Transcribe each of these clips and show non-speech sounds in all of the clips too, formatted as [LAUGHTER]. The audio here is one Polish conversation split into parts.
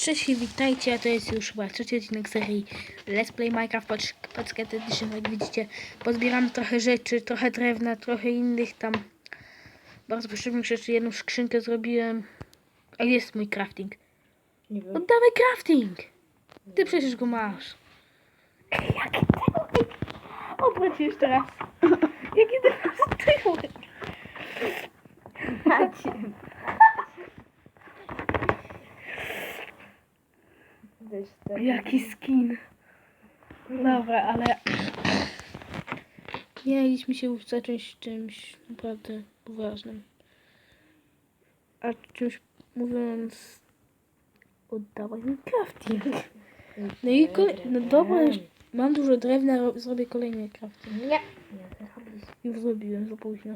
Cześć i witajcie, to jest już chyba trzeci odcinek serii Let's Play Minecraft Pod- Pocket Edition. Jak widzicie, pozbieram trochę rzeczy, trochę drewna, trochę innych tam bardzo potrzebnych rzeczy. Jedną skrzynkę zrobiłem. A gdzie jest mój crafting? Nie wiem. Oddawaj crafting! Ty przecież go masz. Ej, jaki tyłek! Odwróć się jeszcze raz. [LAUGHS] Jaki ty masz tyłek? [LAUGHS] Macie. Weź tak. Jaki skin. Dobra, ale mieliśmy się zacząć czymś naprawdę poważnym. A czymś mówiąc oddawaj mi crafting. No i kole... no dobra, już mam dużo drewna, ro- zrobię kolejny crafting. Nie. Nie. Już zrobiłem za późno.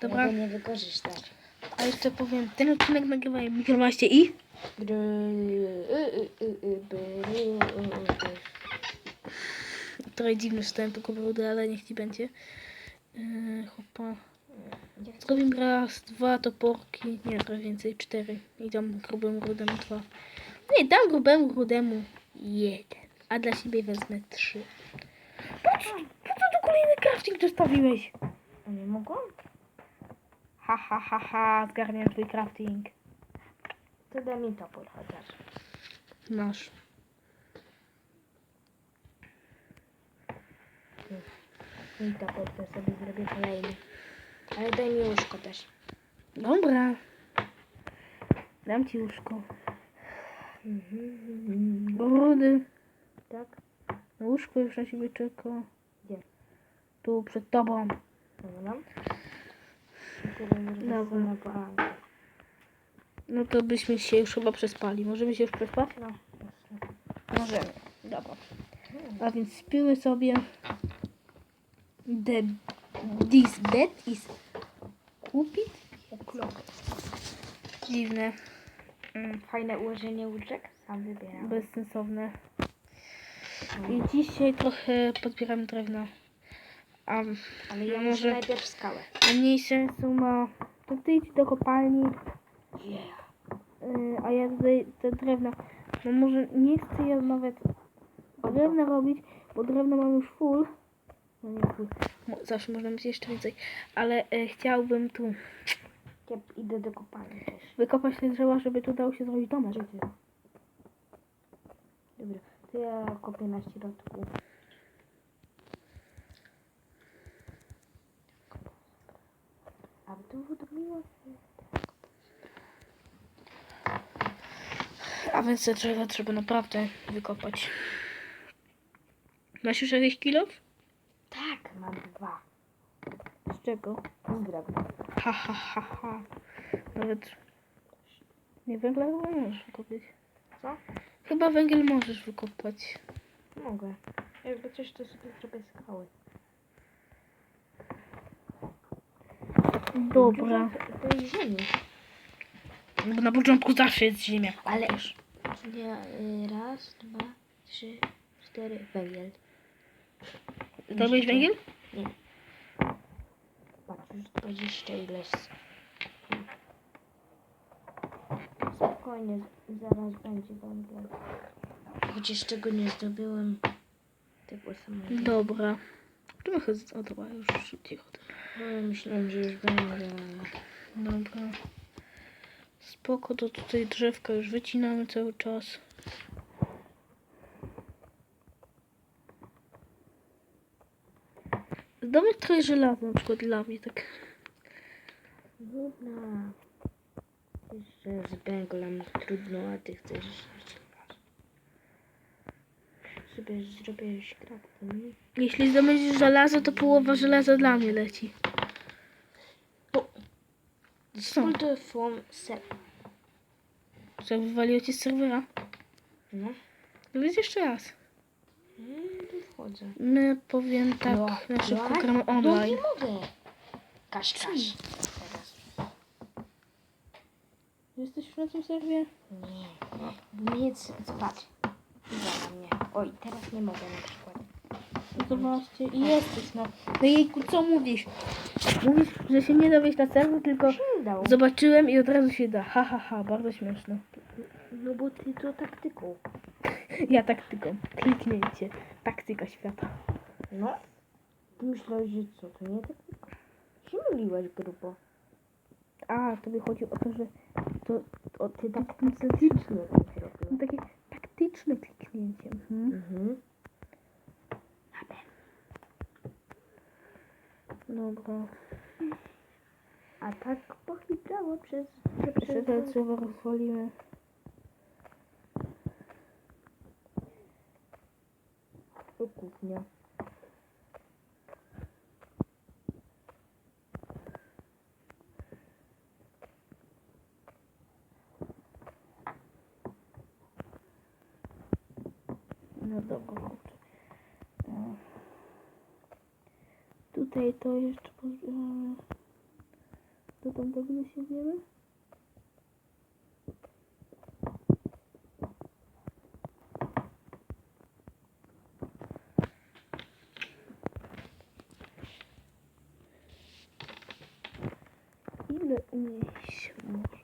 Dobra. Tego nie wykorzystasz. a jeszcze powiem, ten odcinek nagrywałem mikromaście i Y, y, y, trochę dziwny wstęp do kubrudy, ale niech ci będzie. Yy, chopa. Nie chcę. Zrobimy raz, dwa toporki, nie, trochę więcej, cztery. I dam grubemu rudemu dwa. Nie, dam grubemu rudemu jeden, a dla siebie wezmę trzy. Patrz, po co tu kolejny crafting zostawiłeś? A nie mogłam? Ha, ha, ha, ha, zgarniam twój crafting. To daj mi topór chociaż. Masz. Mi topór to sobie zrobię kolejny. Ale daj mi łóżko też. Dobra. Dam ci łóżko. Mhm. Rudy, Tak? na łóżko już na siebie czeka. Gdzie? Tu, przed tobą. Dobra. Dobra. No to byśmy się już chyba przespali. Możemy się już przespać? No. Możemy. Dobra. A więc śpimy sobie. The, this bed is kupit? Uklok. Dziwne. Mm, Fajne ułożenie łóżek. Sam wybieram. bezsensowne. I dzisiaj trochę podbieram drewna. A, Ale ja muszę może- najpierw skałę. a mniej sensu ma. To ty idź do kopalni, Yeah. y, a ja tutaj te drewna. No może nie chcę ja nawet drewna robić, bo drewna mam już full. No nie full. Mo- Zawsze można mieć jeszcze więcej. Ale e, chciałbym tu Ja idę do kopalni też. wykopać te drzewa, żeby tu dało się zrobić domek. Dobra, to ja kopię na środku. A w dół to miło. A więc te drzewa trzeba naprawdę wykopać. Masz już jakiś kilo? Tak, mam dwa. Z czego? Z drewna. Ha, ha, ha, ha. Nawet nie węgla chyba możesz wykopać. Co? Chyba węgiel możesz wykopać. Mogę. Jakby coś, to sobie zrobię skały. Dobra. Dużo tej ziemi. Bo na początku zawsze jest ziemia. Ale ja, y, raz, dwa, trzy, cztery, węgiel. Zdobyłeś węgiel? Nie. Patrz, już 20 ileś. Spokojnie, zaraz będzie węgiel. Chociaż czego nie zdobyłem. Tego samego. Dobra. Tu chyba, o dobra, już szybciej chodzę. No, myślałem, że już będzie. Dobra. Spoko, to tutaj drzewka już wycinamy cały czas. Domek trochę żelaza, na przykład dla mnie, tak. Trudno. Jeszcze z węglem trudno, a ty chcesz żelazo. Sobie zrobię kratki. Jeśli zdobędziesz żelazo, to połowa żelaza dla mnie leci. Full from set. Co, wywaliło cię z serwera? No. No więc jeszcze raz. Mm, tu wchodzę. My powiem tak, No, na szybko gramy No online. nie mogę. Kasz, kasz. Teraz. Jesteś już na tym serwie? Nie. Bo mnie c- patrz. Uwaga mnie. Oj, teraz nie mogę na przykład. Zobaczcie, i jesteś no. No jejku, co mówisz? Mówisz, że się nie da wejść na serwer, tylko. Zobaczyłem i od razu się da. Ha, ha, ha, bardzo śmieszne. No bo ty to taktyką. [LAUGHS] Ja taktyką. Kliknięcie. Taktyka świata. No. Ty myślałeś, że co, to nie taktyka? Się myliłeś grubo. A, tobie chodzi o to, że to, tak Taktycznie to no, zrobił. takie taktyczne kliknięcie. Mhm. Mhm. Dobra. A tak pochlibrało przez... Jeszcze te drzewo rozwalimy. O kuchnia. No dobra, kurczę. No. Tutaj to jeszcze pozbieramy. Do tamtego nie sięgniemy? Ile unieść może?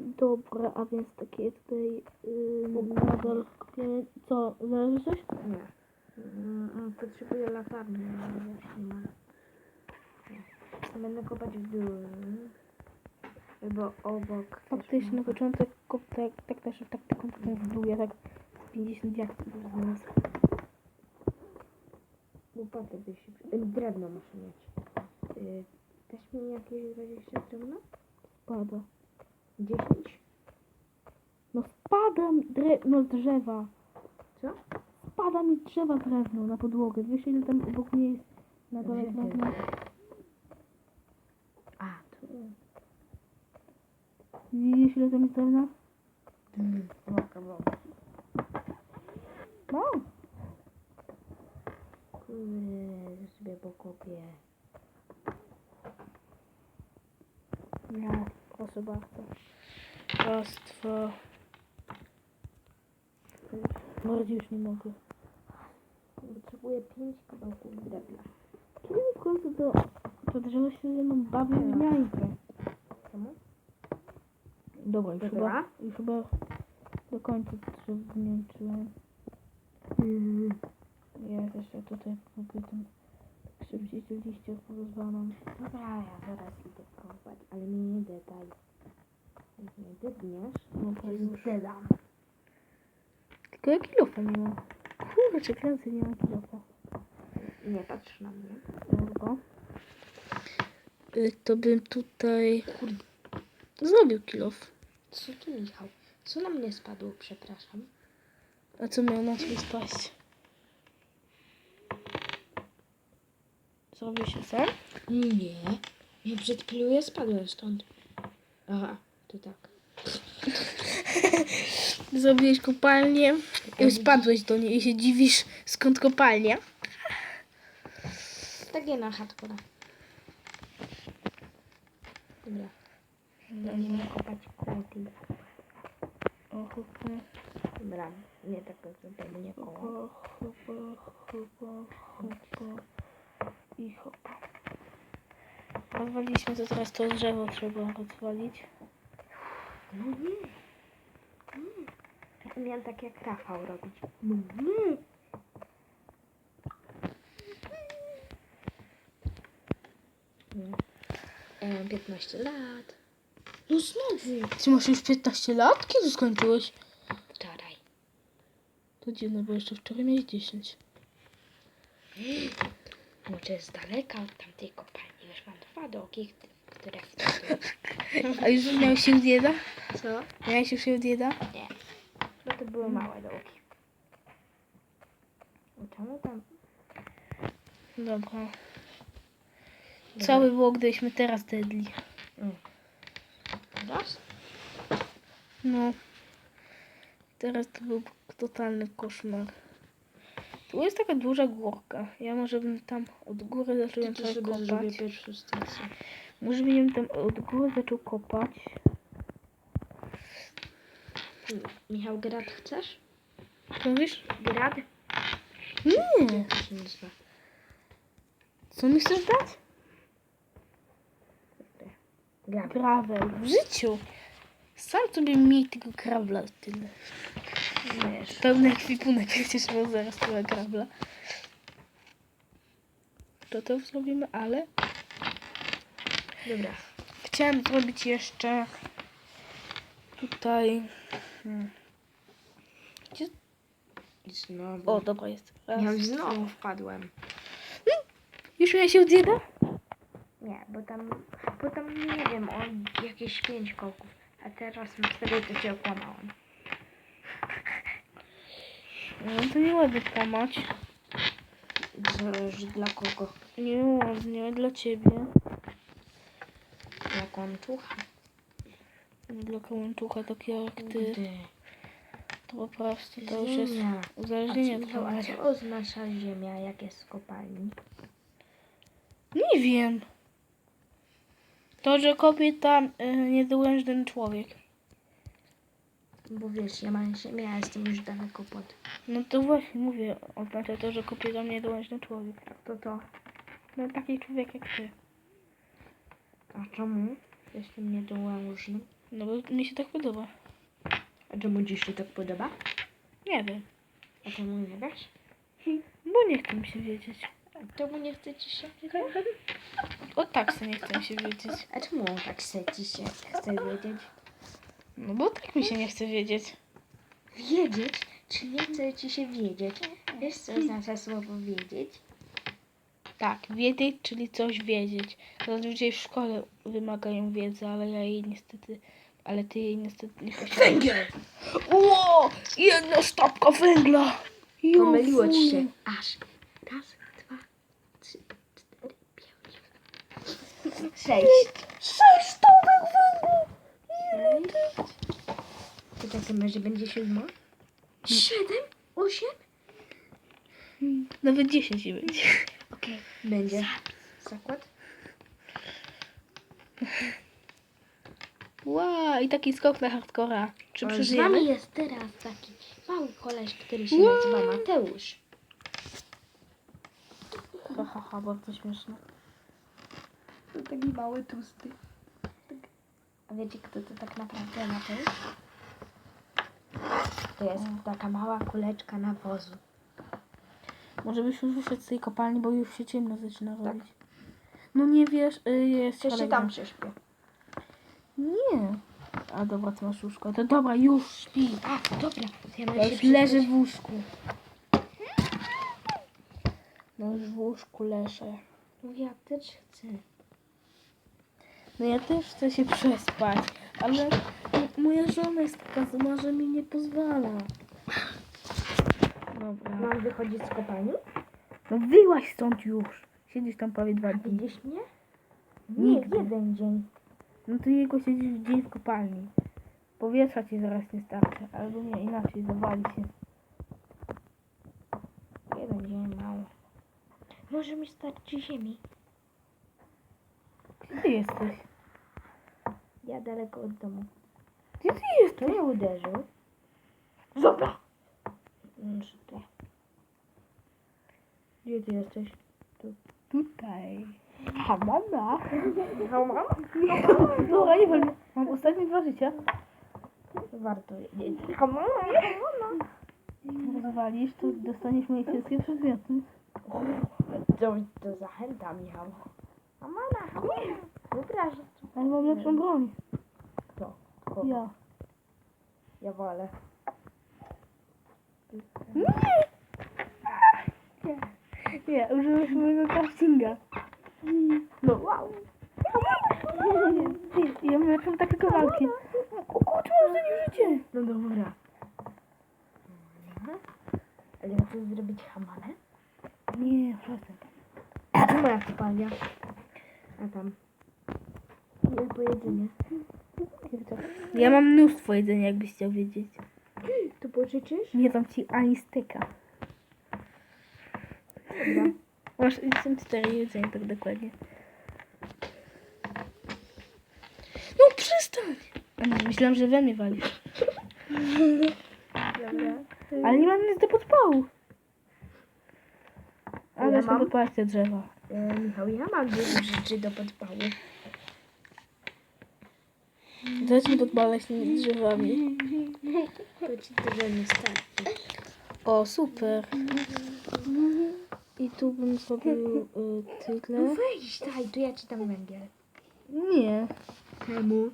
Dobra, a więc takie tutaj yy, nadal. Co, zależy coś? Nie. Mm, Potrzebuję latarni, ale już nie mam. Będę kopać w dół. Albo obok. Faktycznie na początek kop tak, tak też taktyką potem w dół, ja tak z 50 jaktów znalazł. Łopatę byś się... Drewno muszę mieć. Y, Dasz mi jakieś 20 drewna? Spada. 10? No spada mi dre no drzewa. Co? Spada mi drzewa drewno na podłogę. Wiesz ile tam obok mnie jest na dole Gdzie drewno? A, tu. Widzisz ile tam jest drewna? Mogę, mogę. No. Kurde, że sobie pokopię. Proszę bardzo. Raz, dwa. Bardziej już nie mogę. Potrzebuję 5 kawałków drewna. Kiedy w końcu to, to drzewo się ze mną bawi w niańkę? Czemu? Dobra, już chyba, już chyba do końca drzewo wyniańczyłem. Ja też ja tutaj mogę ten szybciej te liście porozwalam. Dobra, ja zaraz idę kopać, ale mnie nie dedaj. Jak mnie dedniesz, No to już. dedam. Tylko ja kilofa nie mam. Kurczę, kręcę, nie mam kilofa. Nie patrz na mnie. Dobra. Y, To bym tutaj zrobił kilof. Co tu Michał? Co na mnie spadło, przepraszam? A co miał na ciebie spaść? Zrobił się sam? Nie. Nie przed chwilą ja spadłem stąd. Aha, to tak. [LAUGHS] Zrobiłeś kopalnię i spadłeś do niej i się dziwisz skąd kopalnia. Takie na hardcore. Dobra. Będziemy kopać chyba, Dobra, nie tak koło. chyba, chyba, chyba i chyba. Rozwaliliśmy to teraz to drzewo trzeba rozwalić. No nie. Miałem tak jak Rafał robić. Nie. Nie. E, 15 lat. No znowu. Ty masz już 15 lat? Kiedy skończyłeś? Wczoraj. To dziwne, bo jeszcze wczoraj miałeś 10. Może z daleka od tamtej kopalni. Już mam dwa dogi, które wtedy... [LAUGHS] A już miałeś się dieda? Co? Miałeś już się dieda? Nie. To były małe dołki. Czemu tam... Dobra. Co by było, gdybyśmy teraz dedli? Raz? No. Teraz to był totalny koszmar. Tu jest taka duża górka. Ja może bym tam od góry zaczął ją To trochę kopać. Może bym tam od góry zaczął kopać. Michał, grad chcesz? Co mówisz? Grad? Nie. Jak to się nazywa? Co mi chcesz dać? To Gra. Gravel. W życiu. Sam sobie miej tego gravla tyle. Wiesz. Pełny ekwipunek przecież miał zaraz tyle gravla. To to zrobimy, ale Dobra. chciałem zrobić jeszcze tutaj... Hmm. Gdzie... Znowu. O, dobra jest. Raz, ja już znowu wpadłem. Już miałeś się odjeba? Nie, bo tam, bo tam nie wiem, o jakieś pięć kołków. A teraz wtedy to cię okłamałam. No to nieładnie kłamać. Zależy dla kogo. Nieładnie dla ciebie. Dla kłamczucha. Dla kołęczucha takiego jak ty. To po prostu to już jest Ziemia. uzależnienie od a co oznacza ziemia, jak jest w kopalni? Nie wiem. To, że kopie tam y, niedołężny człowiek. Bo wiesz, ja mam ziemię, a jestem już daleko pod. No to właśnie mówię, oznacza to, że kopie tam niedołężny człowiek. To to. No taki człowiek jak ty. A czemu? Jestem niedołężny. No bo mi się tak podoba. A czemu ci się tak podoba? Nie wiem. A czemu nie wiesz? [LAUGHS] Bo nie chce mi się wiedzieć. A czemu nie chce ci się [LAUGHS] O tak se nie chce mi się wiedzieć. A czemu tak chce ci się chce wiedzieć? No bo tak mi się nie chce wiedzieć. Wiedzieć? Czy nie chce ci się wiedzieć? Wiesz co oznacza słowo wiedzieć? Tak, wiedzieć, czyli coś wiedzieć. Zazwyczaj w szkole wymagają wiedzy, ale ja jej niestety, ale ty jej niestety nie posiadasz. Węgiel! Ło! Jedna sztabka węgla! Jo, Pomyliło ci się. Aż. Raz, dwa, trzy, cztery, pięć. Sześć. Sześć sztabek węgla! To czasem może będzie siódma? Siedem? Osiem? Nawet dziesięć nie będzie. Okej. Będzie. Zakład? Ła, i taki skok na hardcora. Czy O, Z przeżyjemy? nami jest teraz taki mały koleś, który się Wow. nazywa Mateusz. Ha, ha, ha, bardzo śmieszne. To taki mały, tłusty. A wiecie, kto to tak naprawdę Mateusz? To jest taka mała kuleczka nawozu. Może byś już wyszedł z tej kopalni, bo już się ciemno zaczyna robić. No nie wiesz, y, jest Jeszcze kolega. tam prześpię. Nie. A dobra, ty masz łóżko. To dobra, już śpi. A, dobra. To ja Ja się już leżę w łóżku. No już w łóżku leżę. No ja też chcę. No ja też chcę się przespać, ale m- moja żona jest taka zła, że mi nie pozwala. Dobra. Mam wychodzić z kopalni? No wyłaź stąd już. Siedzisz tam prawie dwa dni. Widzisz mnie? Nigdy. Nie, jeden dzień. No to jego siedzisz dzień w kopalni. Powietrza ci zaraz nie starczy. Albo nie, inaczej zawali się. Jeden dzień mało. Może mi starczy ziemi. Gdzie ty jesteś? Ja daleko od domu. Gdzie ty Kto jesteś? mnie uderzył? Zobacz. Mm. Gdzie ty jesteś? Tutaj. Ha, mama. Mama? Dobra, nie wolno. Mam ostatnie dwa życia. Warto wiedzieć. Jak zawalisz, to dostaniesz moje wszystkie przedmioty. To, to zachęta Michał. Hamana, hamana. Wypraszam. Ale mam lepszą broń. To. Kogo? Ja. Ja wolę. Nie! Nie, użyłeś mojego craftinga. No. Wow. Ty, Ja mam takie kawałki. Kurczę, nie życie. No dobra. Ale chcesz zrobić hamanę? Nie, przestań. Gdzie moja kopalnia? A tam. Ile po jedzenie? Ja mam mnóstwo jedzenia, jakbyś chciał wiedzieć. Tu pożyczysz? Nie dam ci ani styka. Dobra. Masz 54 jedzenia, tak dokładnie. No przestań! Myślałam, że we mnie walisz. Dobra. Ale nie mam nic do podpału. Ale ja mam? podpalać te drzewa. E, Michał, ja mam dużo rzeczy do podpału. Zacznij podpalać tymi drzewami. To ci tyle nie starczy. O, super. I tu bym zrobił [LAUGHS] y, No tyle. weź, daj, to ja ci dam węgiel. Nie, Czemu?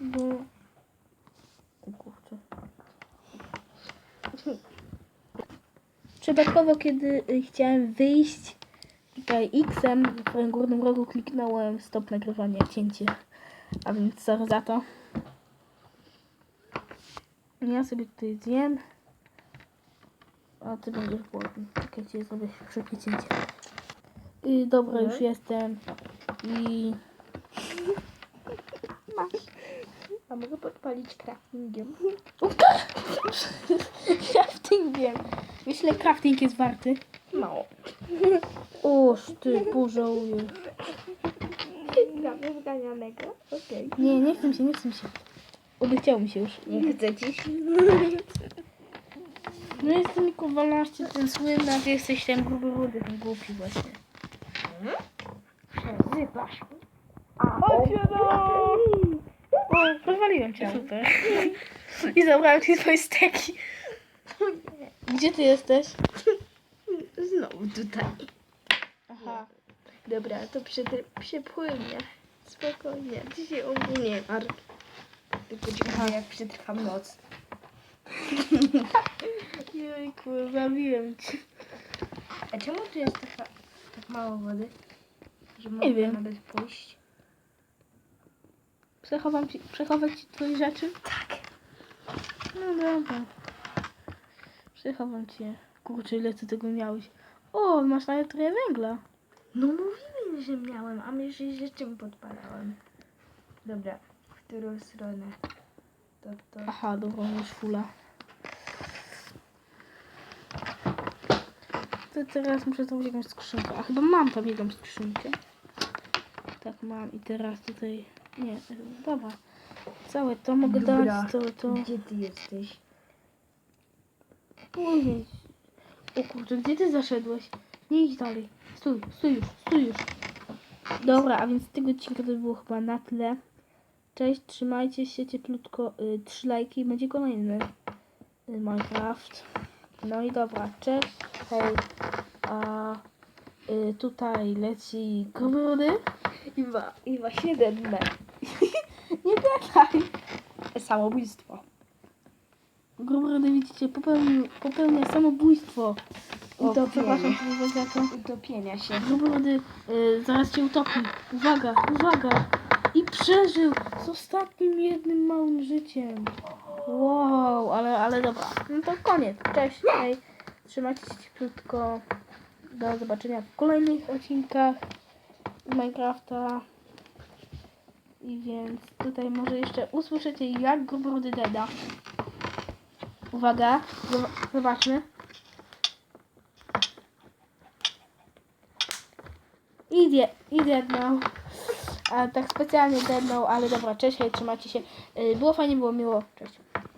bo... O kurczę. Przypadkowo, kiedy y, chciałem wyjść tutaj X-em, w prawym górnym rogu kliknąłem stop nagrywanie, cięcie. A więc sorry za to. Ja sobie tutaj zjem. A ty będziesz głodny. Czekajcie, zrobię szybkie cięcie. I dobra, już jestem. I... Masz. A mogę podpalić craftingiem. [LAUGHS] Craftingiem. Wiesz, ile crafting jest warty? No. Oż ty, pożałujesz. Gramy w ganianego? Okej. Nie, nie chcę mi się, nie chcę mi się. Oby chciał mi się już. Nie chcę ci. No jestem mi kowalaście ten słynny, a ty jesteś ten gruby rudy, ten głupi właśnie. Przezywasz. Chodź, O, pozwoliłem cię, super. I zabrałem ci swoje steki. Gdzie ty jesteś? Znowu tutaj. Aha. Dobra, to przepłynie. Spokojnie, ty się o mnie nie martw. Tylko dziękuję, jak przetrwam noc. Jejku, zabiłem cię. A czemu tu jest taka, tak mało wody? Że Nie wiem. nawet pójść? Przechowam ci, przechować ci twoje rzeczy? Tak. No dobra. Przechowam cię. Kurczę, ile ty tego miałeś? O, masz nawet trochę węgla. No mówiłem, że miałem, a my że rzeczy podpalałem. Dobra, w którą stronę? To, to... Aha, dobra, już fula. To teraz muszę zrobić jakąś skrzynkę. A chyba mam tam jedną skrzynkę. Tak mam i teraz tutaj... Nie, dobra. Całe to mogę Dobra. dać, całe to... Gdzie ty jesteś? O kurczę, gdzie ty zaszedłeś? Nie idź dalej. Stój, stój już, stój już. Dobra, a więc tego odcinka to było chyba na tyle. Cześć, trzymajcie się cieplutko. Y, trzy lajki będzie kolejny y, Minecraft. No i dobra, cześć, hej. A y, tutaj leci gruby. I, wa- i właśnie dednę. [LAUGHS] Nie gadaj. Samobójstwo. Gruby, widzicie, popełnił, popełnia samobójstwo. I to, przepraszam was za to. Utopienia się. Gruby y, zaraz cię utopi. Uwaga, uwaga. I przeżył z ostatnim jednym małym życiem. Wow, ale, ale dobra. No to koniec. Cześć, hej. Trzymajcie się cieplutko. Do zobaczenia w kolejnych odcinkach Minecrafta. I więc tutaj może jeszcze usłyszycie jak Gruby deda. Uwaga, zob- zobaczmy. Idzie, idzie no. A tak specjalnie dednął, ale dobra, cześć, hej, trzymajcie się. Y, Było fajnie, było miło. Cześć.